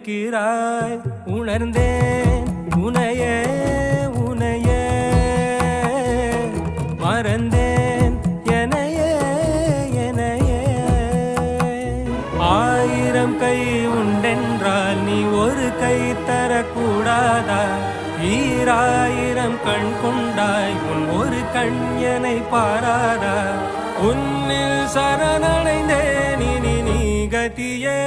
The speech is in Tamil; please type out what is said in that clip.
இருக்கிறாய். உணர்ந்தேன் உனையே உனையே. மறந்தேன் எனையே எனையே ஆயிரம் கை உண்டென்றால் நீ ஒரு கை தரக்கூடாதா? ஈராயிரம் கண் கொண்டாய் உன் ஒரு கண் எனை பாராதா? உன்னில் சரணடைந்தேன் இனி நீ கதியே.